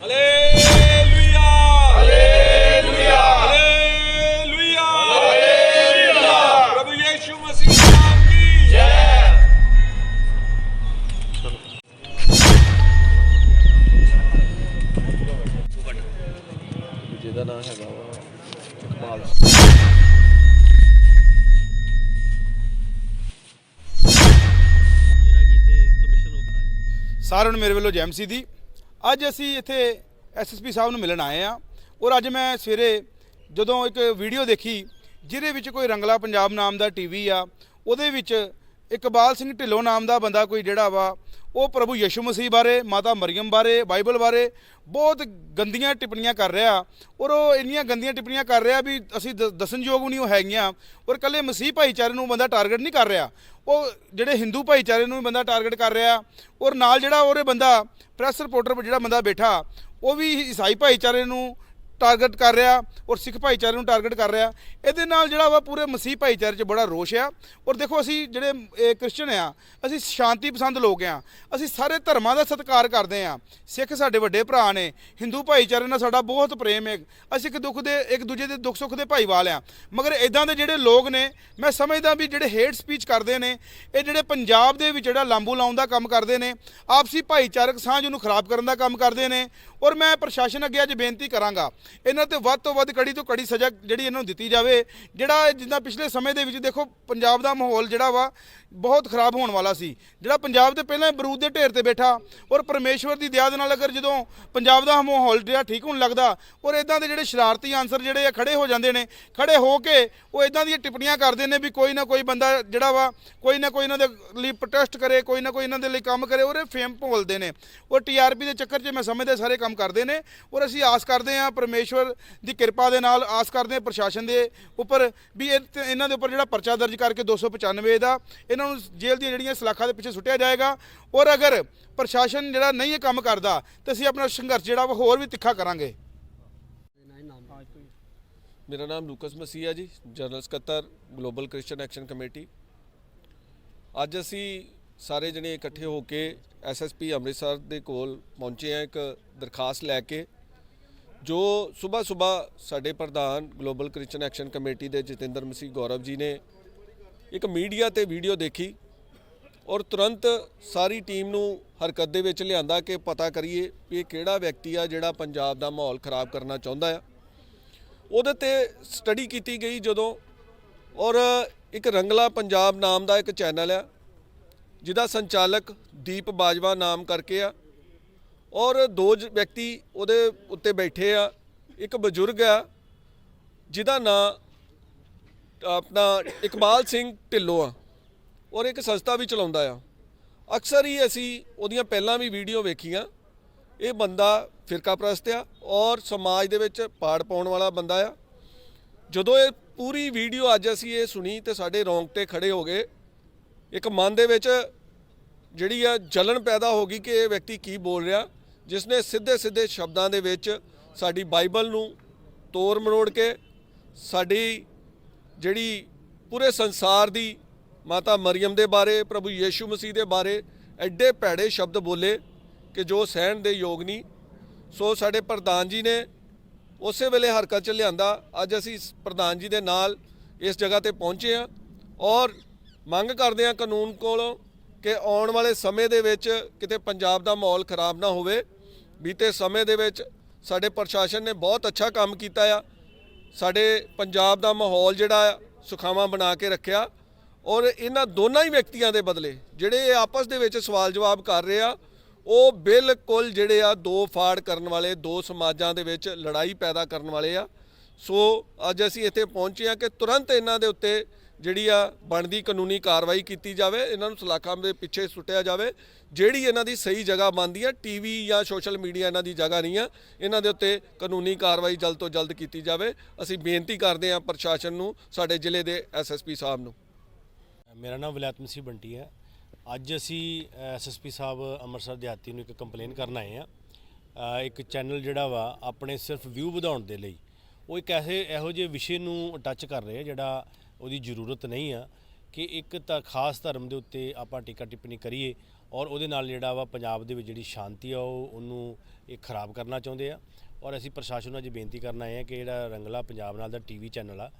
Hallelujah hallelujah hallelujah hallelujah ਪ੍ਰਭੂ ਯੀਸ਼ੂ ਮਸੀਹ ਨਾਮ ਕੀ ਜੈ ਜਿਹਦਾ ਨਾਮ ਹੈਗਾ ਵਾ ਇਕਬਾਲ। ਸਾਰਿਆਂ ਨੂੰ ਮੇਰੇ ਵੱਲੋਂ ਜੈਮ ਸੀ ਦੀ। ਅੱਜ ਅਸੀਂ ਇੱਥੇ ਐਸਐਸਪੀ ਸਾਹਿਬ ਨੂੰ ਮਿਲਣ ਆਏ ਆ ਔਰ ਅੱਜ ਮੈਂ ਸਵੇਰੇ ਜਦੋਂ ਇੱਕ ਵੀਡੀਓ ਦੇਖੀ, ਜਿਹਦੇ ਵਿੱਚ ਕੋਈ ਰੰਗਲਾ ਪੰਜਾਬ ਨਾਮ ਦਾ ਟੀਵੀ ਆ, ਉਹਦੇ ਵਿੱਚ ਇਕਬਾਲ ਸਿੰਘ ਢਿੱਲੋਂ ਨਾਮ ਦਾ ਬੰਦਾ ਕੋਈ ਜਿਹੜਾ ਵਾ, ਉਹ ਪ੍ਰਭੂ ਯਿਸੂ ਮਸੀਹ ਬਾਰੇ, ਮਾਤਾ ਮਰੀਮ ਬਾਰੇ, ਬਾਈਬਲ ਬਾਰੇ ਬਹੁਤ ਗੰਦੀਆਂ ਟਿੱਪਣੀਆਂ ਕਰ ਰਿਹਾ। ਔਰ ਉਹ ਇੰਨੀਆਂ ਗੰਦੀਆਂ ਟਿੱਪਣੀਆਂ ਕਰ ਰਿਹਾ ਵੀ ਅਸੀਂ ਦ- ਦੱਸਣਯੋਗ ਵੀ ਨਹੀਂ ਉਹ ਹੈਗੀਆਂ। ਔਰ ਕੱਲੇ ਮਸੀਹ ਭਾਈਚਾਰੇ ਨੂੰ ਬੰਦਾ ਟਾਰਗੇਟ ਨਹੀਂ ਕਰ ਰਿਹਾ। ਉਹ ਜਿਹੜੇ ਹਿੰਦੂ ਭਾਈਚਾਰੇ ਨੂੰ ਵੀ ਬੰਦਾ ਟਾਰਗੇਟ ਕਰ ਰਿਹਾ। ਔਰ ਨਾਲ ਜਿਹੜਾ ਉਹਦੇ ਬੰਦਾ ਪ੍ਰੈਸ ਰਿਪੋਰਟਰ ਜਿਹੜਾ ਬੰਦਾ ਬੈਠਾ, ਉਹ ਵੀ ਈਸਾਈ ਭਾਈਚਾਰੇ ਨੂੰ ਟਾਰਗੇਟ ਕਰ ਰਿਹਾ ਔਰ ਸਿੱਖ ਭਾਈਚਾਰੇ ਨੂੰ ਟਾਰਗੇਟ ਕਰ ਰਿਹਾ। ਇਹਦੇ ਨਾਲ ਜਿਹੜਾ ਵਾ ਪੂਰੇ ਮਸੀਹ ਭਾਈਚਾਰੇ 'ਚ ਬੜਾ ਰੋਸ਼ ਆ। ਔਰ ਦੇਖੋ ਅਸੀਂ ਜਿਹੜੇ, ਇਹ ਕ੍ਰਿਸਚਨ ਆ, ਅਸੀਂ ਸ਼ਾਂਤੀ ਪਸੰਦ ਲੋਕ ਆ। ਅਸੀਂ ਸਾਰੇ ਧਰਮਾਂ ਦਾ ਸਤਿਕਾਰ ਕਰਦੇ ਆ। ਸਿੱਖ ਸਾਡੇ ਵੱਡੇ ਭਰਾ ਨੇ ਹਿੰਦੂ ਭਾਈਚਾਰੇ ਨਾਲ ਸਾਡਾ ਬਹੁਤ ਪ੍ਰੇਮ ਹੈ। ਅਸੀਂ ਇੱਕ ਦੁੱਖ ਦੇ, ਇੱਕ ਦੂਜੇ ਦੇ ਦੁੱਖ ਸੁੱਖ ਦੇ ਭਾਈਵਾਲ ਆ। ਮਗਰ ਇਦਾਂ ਦੇ ਜਿਹੜੇ ਲੋਕ ਨੇ, ਮੈਂ ਸਮਝਦਾ ਵੀ ਜਿਹੜੇ ਹੇਟ ਸਪੀਚ ਕਰਦੇ ਨੇ, ਇਹ ਜਿਹੜੇ ਪੰਜਾਬ ਦੇ ਵਿੱਚ ਜਿਹੜਾ ਲਾਂਬੂ ਲਾਉਣ ਦਾ ਕੰਮ ਕਰਦੇ ਨੇ, ਆਪਸੀ ਭਾਈਚਾਰਕ ਸਾਂਝ ਨੂੰ ਖਰਾਬ ਕਰਨ ਦਾ ਕੰਮ ਕਰਦੇ ਨੇ। ਔਰ ਮੈਂ ਪ੍ਰਸ਼ਾਸਨ ਅੱਗੇ ਅੱਜ ਬੇਨਤੀ ਕਰਾਂਗਾ ਇਹਨਾਂ ਤੇ ਵੱਧ ਤੋਂ ਵੱਧ ਕੜੀ ਤੋਂ ਕੜੀ ਸਜ਼ਾ ਜਿਹੜੀ ਇਹਨਾਂ ਨੂੰ ਦਿੱਤੀ ਜਾਵੇ, ਜਿਹੜਾ ਜਿੱਦਾਂ ਪਿਛਲੇ ਸਮੇਂ ਦੇ ਵਿੱਚ ਦੇਖੋ, ਪੰਜਾਬ ਦਾ ਮਾਹੌਲ ਜਿਹੜਾ ਵਾ ਬਹੁਤ ਖਰਾਬ ਹੋਣ ਵਾਲਾ ਸੀ। ਜਿਹੜਾ ਪੰਜਾਬ ਤੇ ਪਹਿਲਾਂ ਬਰੂਦ ਦੇ ਢੇਰ ਤੇ ਬੈਠਾ ਔਰ ਪਰਮੇਸ਼ਵਰ ਦੀ ਦਇਆ ਦੇ ਨਾਲ ਅਗਰ ਜਦੋਂ ਪੰਜਾਬ ਦਾ ਮਾਹੌਲ ਜਿਹੜਾ ਠੀਕ ਹੋਣ ਲੱਗਦਾ ਔਰ ਇਦਾਂ ਦੇ ਜਿਹੜੇ ਸ਼ਰਾਰਤੀ ਆਨਸਰ ਜਿਹੜੇ ਆ ਖੜੇ ਹੋ ਜਾਂਦੇ ਨੇ, ਖੜੇ ਹੋ ਕੇ ਉਹ ਇਦਾਂ ਦੀਆਂ ਟਿੱਪਣੀਆਂ ਕਰਦੇ ਨੇ ਵੀ ਕੋਈ ਨਾ ਕੋਈ ਬੰਦਾ ਜਿਹੜਾ ਵਾ ਕੋਈ ਨਾ ਕੋਈ ਇਹਨਾਂ ਦੇ ਲਈ ਪ੍ਰੋਟੈਸਟ ਕਰੇ, ਕੋਈ ਨਾ ਕੋਈ ਇਹਨਾਂ ਦੇ ਲਈ ਕੰਮ ਕਰੇ ਔਰ ਇਹ ਫੇਮ ਭੋਲਦੇ ਨੇ। ਉਹ ਟੀਆਰਪੀ ਦੇ ਚੱਕਰ 'ਚ ਮੈਂ ਸਮਝਦਾ ਸਾਰੇ ਕੰਮ ਕਰਦੇ ਨੇ ਔਰ ਅਸੀਂ ਆਸ ਕਰਦੇ ਹਾਂ ਪਰਮੇਸ਼ਵਰ ਦੀ ਕਿਰਪਾ ਦੇ ਨਾਲ ਆਸ ਕਰਦੇ ਹਾਂ ਪ੍ਰਸ਼ਾਸਨ ਦੇ ਉੱਪਰ ਵੀ ਇਹ ਤੇ ਇਹਨਾਂ ਦੇ ਉੱਪਰ ਜਿਹੜਾ ਪਰਚਾ ਦਰਜ ਕਰਕੇ 295 ਦਾ ਇਹਨਾਂ ਨੂੰ ਜੇਲ੍ਹ ਦੀਆਂ ਜਿਹੜੀਆਂ ਸਲਾਖਾਂ ਦੇ ਪਿੱਛੇ ਸੁੱਟਿਆ ਜਾਏਗਾ। ਔਰ ਅਗਰ ਪ੍ਰਸ਼ਾਸਨ ਜਿਹੜਾ ਨਹੀਂ ਇਹ ਕੰਮ ਕਰਦਾ, ਤਾਂ ਅਸੀਂ ਆਪਣਾ ਸੰਘਰਸ਼ ਜਿਹੜਾ ਉਹ ਹੋਰ ਵੀ ਤਿੱਖਾ ਕਰਾਂਗੇ। ਮੇਰਾ ਨਾਮ ਲੂਕਸ ਮਸੀਹਾ ਜੀ ਜਨਰਲ ਸਕੱਤਰ, ਗਲੋਬਲ ਕ੍ਰਿਸਚੀਅਨ ਐਕਸ਼ਨ ਕਮੇਟੀ। ਅੱਜ ਅਸੀਂ ਸਾਰੇ ਜਣੇ ਇਕੱਠੇ ਹੋ ਕੇ ਐਸਐਸਪੀ ਅੰਮ੍ਰਿਤਸਰ ਦੇ ਕੋਲ ਪਹੁੰਚੇ ਆ ਇੱਕ ਦਰਖਾਸਤ ਲੈ ਕੇ। ਜੋ ਸਵੇਰ ਸਵੇਰ ਸਾਡੇ ਪ੍ਰਧਾਨ ਗਲੋਬਲ ਕ੍ਰਿਸਚੀਅਨ ਐਕਸ਼ਨ ਕਮੇਟੀ ਦੇ ਜਤਿੰਦਰ ਮਸੀਹ ਗੌਰਵ ਜੀ ਨੇ ਇੱਕ ਮੀਡੀਆ ਤੇ ਵੀਡੀਓ ਦੇਖੀ ਔਰ ਤੁਰੰਤ ਸਾਰੀ ਟੀਮ ਨੂੰ ਹਰਕਤ ਦੇ ਵਿੱਚ ਲਿਆਂਦਾ ਕਿ ਪਤਾ ਕਰੀਏ ਵੀ ਇਹ ਕਿਹੜਾ ਵਿਅਕਤੀ ਆ ਜਿਹੜਾ ਪੰਜਾਬ ਦਾ ਮਾਹੌਲ ਖਰਾਬ ਕਰਨਾ ਚਾਹੁੰਦਾ ਆ। ਉਹਦੇ ਤੇ ਸਟੱਡੀ ਕੀਤੀ ਗਈ ਜਦੋਂ ਔਰ ਇੱਕ ਰੰਗਲਾ ਪੰਜਾਬ ਨਾਮ ਦਾ ਇੱਕ ਚੈਨਲ ਆ, ਜਿਹਦਾ ਸੰਚਾਲਕ ਦੀਪ ਬਾਜਵਾ ਨਾਮ ਕਰਕੇ ਆ। ਔਰ ਦੋ ਜ- ਵਿਅਕਤੀ ਉਹਦੇ ਉੱਤੇ ਬੈਠੇ ਆ, ਇੱਕ ਬਜ਼ੁਰਗ ਆ, ਜਿਹਦਾ ਨਾਂ ਆਪਣਾ ਇਕਬਾਲ ਸਿੰਘ ਢਿੱਲੋਂ ਆ ਔਰ ਇੱਕ ਸੰਸਥਾ ਵੀ ਚਲਾਉਂਦਾ ਆ। ਅਕਸਰ ਹੀ ਅਸੀਂ ਉਹਦੀਆਂ ਪਹਿਲਾਂ ਵੀ ਵੀਡੀਓ ਵੇਖੀਆਂ, ਇਹ ਬੰਦਾ ਫਿਰਕਾ ਪ੍ਰਸਤ ਆ ਔਰ ਸਮਾਜ ਦੇ ਵਿੱਚ ਪਾੜ ਪਾਉਣ ਵਾਲਾ ਬੰਦਾ ਆ। ਜਦੋਂ ਇਹ ਪੂਰੀ ਵੀਡੀਓ ਅੱਜ ਅਸੀਂ ਇਹ ਸੁਣੀ ਤੇ ਸਾਡੇ ਰੌਂਗਟੇ ਖੜੇ ਹੋ ਗਏ, ਇੱਕ ਮਨ ਦੇ ਵਿੱਚ ਜਿਹੜੀ ਆ ਜਲਨ ਪੈਦਾ ਹੋ ਗਈ ਕਿ ਇਹ ਵਿਅਕਤੀ ਕੀ ਬੋਲ ਰਿਹਾ ਜਿਸ ਨੇ ਸਿੱਧੇ ਸਿੱਧੇ ਸ਼ਬਦਾਂ ਦੇ ਵਿੱਚ ਸਾਡੀ ਬਾਈਬਲ ਨੂੰ ਤੋੜ ਮਰੋੜ ਕੇ ਸਾਡੀ ਜਿਹੜੀ ਪੂਰੇ ਸੰਸਾਰ ਦੀ ਮਾਤਾ ਮਰੀਮ ਦੇ ਬਾਰੇ, ਪ੍ਰਭੂ ਯੀਸ਼ੂ ਮਸੀਹ ਦੇ ਬਾਰੇ ਐਡੇ ਭੈੜੇ ਸ਼ਬਦ ਬੋਲੇ ਕਿ ਜੋ ਸਹਿਣ ਦੇ ਯੋਗ ਨਹੀਂ। ਸੋ ਸਾਡੇ ਪ੍ਰਧਾਨ ਜੀ ਨੇ ਉਸੇ ਵੇਲੇ ਹਰਕਤ ਚ ਲਿਆਂਦਾ। ਅੱਜ ਅਸੀਂ ਪ੍ਰਧਾਨ ਜੀ ਦੇ ਨਾਲ ਇਸ ਜਗ੍ਹਾ ਤੇ ਪਹੁੰਚੇ ਹਾਂ ਔਰ ਮੰਗ ਕਰਦੇ ਹਾਂ ਕਾਨੂੰਨ ਕੋਲੋਂ ਕਿ ਆਉਣ ਵਾਲੇ ਸਮੇਂ ਦੇ ਵਿੱਚ ਕਿਤੇ ਪੰਜਾਬ ਦਾ ਮਾਹੌਲ ਖਰਾਬ ਨਾ ਹੋਵੇ। ਬੀਤੇ ਸਮੇਂ ਦੇ ਵਿੱਚ ਸਾਡੇ ਪ੍ਰਸ਼ਾਸਨ ਨੇ ਬਹੁਤ ਅੱਛਾ ਕੰਮ ਕੀਤਾ ਆ। ਸਾਡੇ ਪੰਜਾਬ ਦਾ ਮਾਹੌਲ ਜਿਹੜਾ ਆ, ਸੁਖਾਵਾਂ ਬਣਾ ਕੇ ਰੱਖਿਆ। ਔਰ ਇਹਨਾਂ ਦੋਨਾਂ ਹੀ ਵਿਅਕਤੀਆਂ ਦੇ ਬਦਲੇ ਜਿਹੜੇ ਇਹ ਆਪਸ ਦੇ ਵਿੱਚ ਸਵਾਲ ਜਵਾਬ ਕਰ ਰਹੇ ਆ, ਉਹ ਬਿਲਕੁਲ ਜਿਹੜੇ ਆ ਦੋ ਫਾੜ ਕਰਨ ਵਾਲੇ, ਦੋ ਸਮਾਜਾਂ ਦੇ ਵਿੱਚ ਲੜਾਈ ਪੈਦਾ ਕਰਨ ਵਾਲੇ ਆ। ਸੋ ਅੱਜ ਅਸੀਂ ਇੱਥੇ ਪਹੁੰਚੇ ਆ ਕਿ ਤੁਰੰਤ ਇਹਨਾਂ ਦੇ ਉੱਤੇ ਜਿਹੜੀ ਆ ਬਣਦੀ ਕਾਨੂੰਨੀ ਕਾਰਵਾਈ ਕੀਤੀ ਜਾਵੇ, ਇਹਨਾਂ ਨੂੰ ਸਲਾਖਾਂ ਦੇ ਪਿੱਛੇ ਸੁੱਟਿਆ ਜਾਵੇ, ਜਿਹੜੀ ਇਹਨਾਂ ਦੀ ਸਹੀ ਜਗ੍ਹਾ ਬਣਦੀ ਆ ਟੀਵੀ ਜਾਂ ਸੋਸ਼ਲ ਮੀਡੀਆ ਇਹਨਾਂ ਦੀ ਜਗ੍ਹਾ ਨਹੀਂ ਆ, ਇਹਨਾਂ ਦੇ ਉੱਤੇ ਕਾਨੂੰਨੀ ਕਾਰਵਾਈ ਜਲਦ ਤੋਂ ਜਲਦ ਕੀਤੀ ਜਾਵੇ। ਅਸੀਂ ਬੇਨਤੀ ਕਰਦੇ ਹਾਂ ਪ੍ਰਸ਼ਾਸਨ ਨੂੰ, ਸਾਡੇ ਜ਼ਿਲ੍ਹੇ ਦੇ ਐਸਐਸਪੀ ਸਾਹਿਬ ਨੂੰ। ਮੇਰਾ ਨਾਮ ਵਿਲਾਇਤ ਮਸੀਹ ਬੰਟੀ ਹੈ। ਅੱਜ ਅਸੀਂ ਐਸਐਸਪੀ ਸਾਹਿਬ ਅੰਮ੍ਰਿਤਸਰ ਦਿਹਾਤੀ ਨੂੰ ਇੱਕ ਕੰਪਲੇਨ ਕਰਨ ਆਏ ਆ ਇੱਕ ਚੈਨਲ ਜਿਹੜਾ ਵਾ, ਆਪਣੇ ਸਿਰਫ ਵਿਊ ਵਧਾਉਣ ਦੇ ਲਈ, ਉਹ ਇੱਕ ਐਸੇ, ਇਹੋ ਜਿਹੇ ਵਿਸ਼ੇ ਨੂੰ ਟੱਚ ਕਰ ਰਹੇ ਜਿਹੜਾ ਉਹਦੀ ਜ਼ਰੂਰਤ ਨਹੀਂ ਆ ਕਿ ਇੱਕ ਤਾਂ ਖਾਸ ਧਰਮ ਦੇ ਉੱਤੇ ਆਪਾਂ ਟੀਕਾ ਟਿੱਪਣੀ ਕਰੀਏ ਔਰ ਉਹਦੇ ਨਾਲ ਜਿਹੜਾ ਵਾ ਪੰਜਾਬ ਦੇ ਵਿੱਚ ਜਿਹੜੀ ਸ਼ਾਂਤੀ ਆ ਉਹ ਉਹਨੂੰ ਇਹ ਖਰਾਬ ਕਰਨਾ ਚਾਹੁੰਦੇ ਆ। ਔਰ ਅਸੀਂ ਪ੍ਰਸ਼ਾਸਨ ਨੂੰ ਅੱਜ ਬੇਨਤੀ ਕਰਨਾ ਆਏ ਆ ਕਿ ਜਿਹੜਾ ਰੰਗਲਾ ਪੰਜਾਬ ਨਾਲ ਦਾ ਟੀਵੀ ਚੈਨਲ ਆ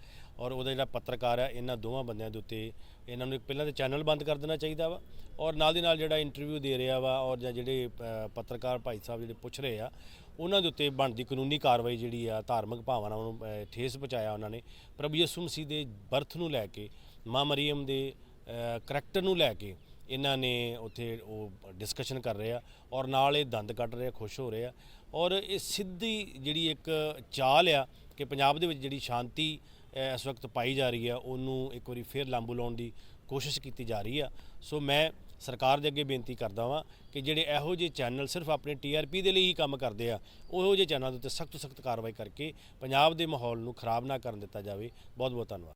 ਔਰ ਉਹਦਾ ਜਿਹੜਾ ਪੱਤਰਕਾਰ ਆ ਇਹਨਾਂ ਦੋਵਾਂ ਬੰਦਿਆਂ ਦੇ ਉੱਤੇ ਇਹਨਾਂ ਨੂੰ ਇੱਕ ਪਹਿਲਾਂ ਤਾਂ ਚੈਨਲ ਬੰਦ ਕਰ ਦੇਣਾ ਚਾਹੀਦਾ ਵਾ ਔਰ ਨਾਲ ਦੀ ਨਾਲ ਜਿਹੜਾ ਇੰਟਰਵਿਊ ਦੇ ਰਿਹਾ ਵਾ ਔਰ ਜਾਂ ਜਿਹੜੇ ਪੱਤਰਕਾਰ ਭਾਈ ਸਾਹਿਬ ਜਿਹੜੇ ਪੁੱਛ ਰਹੇ ਆ, ਉਹਨਾਂ ਦੇ ਉੱਤੇ ਬਣਦੀ ਕਾਨੂੰਨੀ ਕਾਰਵਾਈ ਜਿਹੜੀ ਆ, ਧਾਰਮਿਕ ਭਾਵਨਾਵਾਂ ਨੂੰ ਠੇਸ ਪਹੁੰਚਾਇਆ ਉਹਨਾਂ ਨੇ। ਪ੍ਰਭੂ ਯਿਸੂ ਮਸੀਹ ਦੇ ਬਰਥ ਨੂੰ ਲੈ ਕੇ, ਮਾਂ ਮਰੀਮ ਦੇ ਕਰੈਕਟਰ ਨੂੰ ਲੈ ਕੇ ਇਹਨਾਂ ਨੇ ਉੱਥੇ ਉਹ ਡਿਸਕਸ਼ਨ ਕਰ ਰਹੇ ਆ ਔਰ ਨਾਲ ਇਹ ਦੰਦ ਕੱਢ ਰਹੇ ਆ, ਖੁਸ਼ ਹੋ ਰਹੇ ਆ। ਔਰ ਇਹ ਸਿੱਧੀ ਜਿਹੜੀ ਇੱਕ ਚਾਲ ਆ ਕਿ ਪੰਜਾਬ ਦੇ ਵਿੱਚ ਜਿਹੜੀ ਸ਼ਾਂਤੀ ਇਸ ਵਕਤ ਪਾਈ ਜਾ ਰਹੀ ਆ ਉਹਨੂੰ ਇੱਕ ਵਾਰੀ ਫੇਰ ਲਾਂਬੂ ਲਾਉਣ ਦੀ ਕੋਸ਼ਿਸ਼ ਕੀਤੀ ਜਾ ਰਹੀ ਆ ਸੋ ਮੈਂ ਸਰਕਾਰ ਦੇ ਅੱਗੇ ਬੇਨਤੀ ਕਰਦਾ ਵਾਂ ਕਿ ਜਿਹੜੇ ਇਹੋ ਜਿਹੇ ਚੈਨਲ ਸਿਰਫ ਆਪਣੇ ਟੀਆਰਪੀ ਦੇ ਲਈ ਹੀ ਕੰਮ ਕਰਦੇ ਆ, ਉਹੋ ਜਿਹੇ ਚੈਨਲਾਂ ਦੇ ਉੱਤੇ ਸਖਤ ਸਖਤ ਕਾਰਵਾਈ ਕਰਕੇ ਪੰਜਾਬ ਦੇ ਮਾਹੌਲ ਨੂੰ ਖਰਾਬ ਨਾ ਕਰਨ ਦਿੱਤਾ ਜਾਵੇ। ਬਹੁਤ ਬਹੁਤ ਧੰਨਵਾਦ।